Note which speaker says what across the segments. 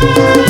Speaker 1: Música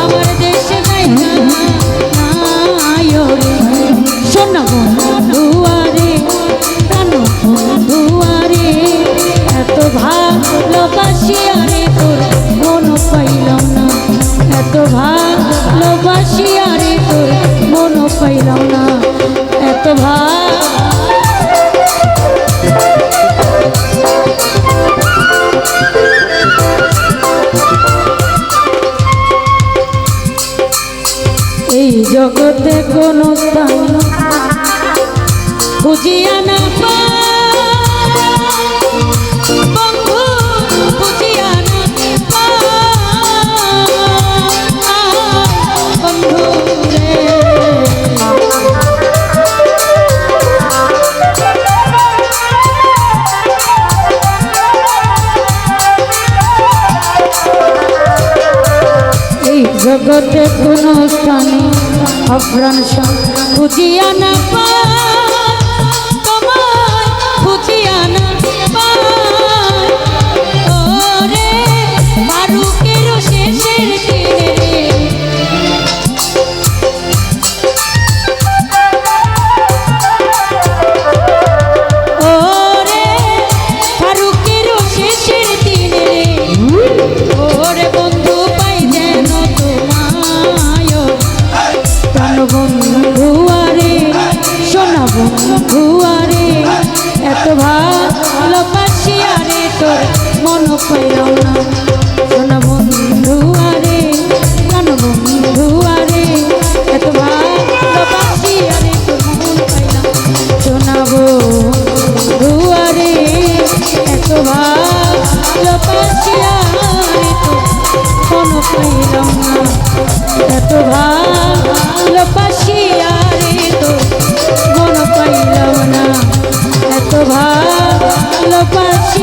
Speaker 1: আমার দেশে শোন বন্ধুয়ারে, প্রাণ বন্ধুয়ারে, এত ভালোবাসি আরে তোর মন পাইলাম না। এত ভালোবাসি আরে তোর মন পাইলাম না। এত ভালো জগতে কোনো স্থান জগতে কোনো স্থানে অপ্রাণ খুঁজিয়া না বন্ধু আরে সোনা বন্ধু এত ভালোবাসি আরে তোর মন পাইলাম না। সোনা বন্ধু প্রাণ বন্ধু এত ভালোবাসি আরে তোর মন পাইলাম সোনা বন্ধু এত ভালোবাসি আরে মন পাইলাম না এত এত ভালোবাসি আরে তো মন পাইলাম না এত ভালোবাসি